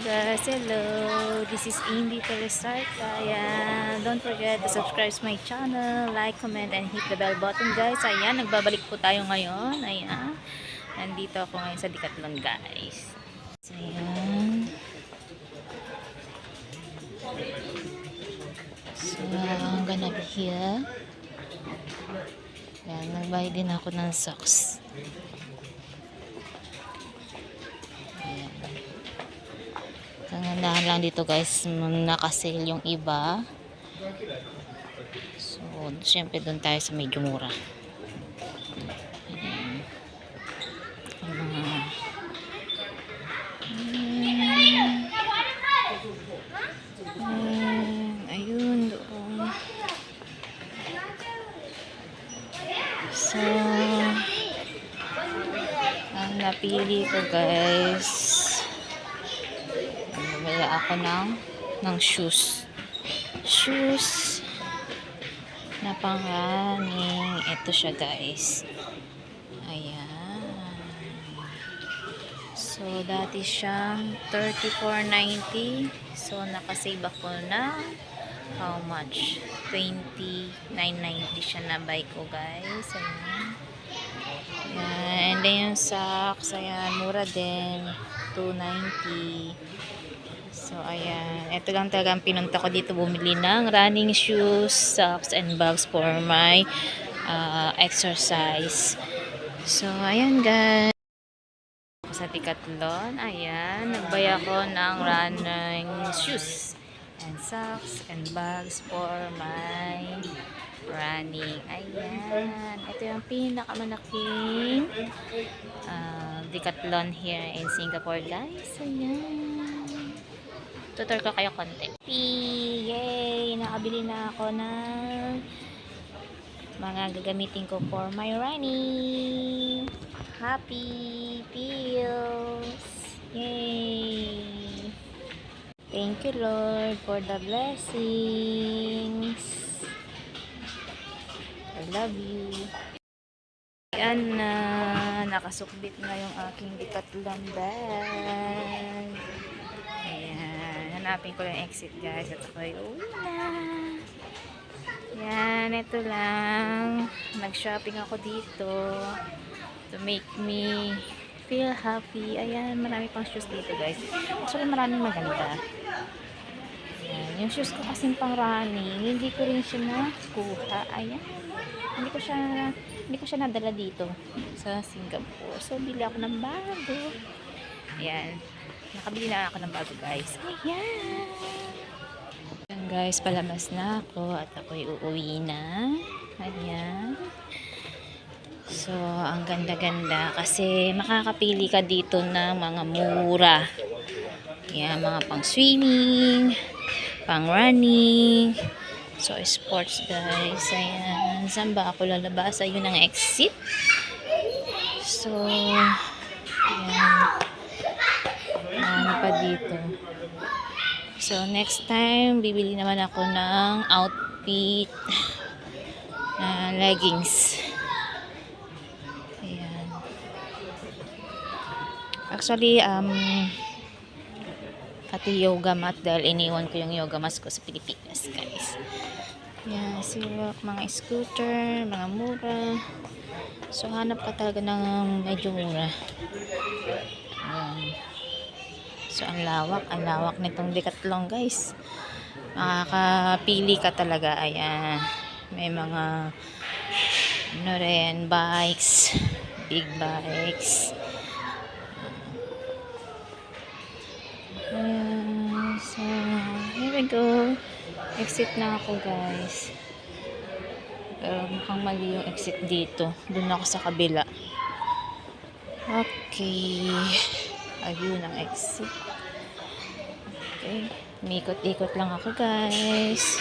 guys, hello! This is Indy Teresart. Ayan, don't forget to subscribe to my channel, like, comment, and hit the bell button guys. Ayan, nagbabalik po tayo ngayon. Ayan, nandito ako ngayon sa Decathlon guys. Ayan. So, I'm gonna be here. Ayan, nagbayad din ako ng socks. Tangandahan lang dito guys, nakasale yung iba. So, syempre doon tayo sa medyo mura. So, ang napili ko guys, bumili ako ng, ng shoes. Shoes na pang running. Ito siya guys. Ayan. So, dati siyang 34.90. So, nakasave ako na how much? 29.90 siya na buy ko guys. Ayan. Ayan. And then yung socks, ayan, mura din. 290. So, ayan. Ito lang talaga ang pinunta ko dito bumili ng running shoes, socks, and bags for my uh, exercise. So, ayan guys. Sa Decathlon. Ayan. Nagbay ako ng running shoes and socks and bags for my running. Ayan. Ito yung pinakamalaking uh, Decathlon here in Singapore, guys. Ayan. Tutor ko kayo konti. Yay! Nakabili na ako ng mga gagamitin ko for my running. Happy feels. Yay! Thank you, Lord, for the blessings. I love you. Ayan na, nakasukbit na yung aking Decathlon bag. Hanapin ko yung exit guys at ako'y uwi na. Ayan, ito lang. Nag-shopping ako dito to make me feel happy. Ayan, marami pang shoes dito guys. Actually, maraming maganda. Ayan, yung shoes ko kasing pang running, hindi ko rin siya nakuha. Ayan, hindi ko siya, hindi ko siya nadala dito sa Singapore. So, bili ako ng bago. Ayan, nakabili na ako ng bago guys. Ayan. Ayan guys, palabas na ako at ako'y uuwi na. Ayan. So, ang ganda-ganda kasi makakapili ka dito ng mga mura. Yan, mga pang swimming, pang running. So, sports guys. Ayan. Saan ba ako lalabas? Ayun ang exit. So, ayan. Ano pa dito? So, next time, bibili naman ako ng outfit na leggings. Ayan. Actually, um, pati yoga mat dahil iniwan ko yung yoga mat ko sa Pilipinas, guys. Ayan, silok, mga scooter, mga mura. So, hanap ka talaga ng medyo mura. So, ang lawak, ang lawak nitong Decathlon, guys. Makakapili ka talaga. Ayan. May mga ano rin, bikes, big bikes. Ayan, so, here we go. Exit na ako, guys. Pero mukhang mali yung exit dito. Doon ako sa kabila. Okay. Ayun ang exit. Okay. Mikot-ikot lang ako, guys.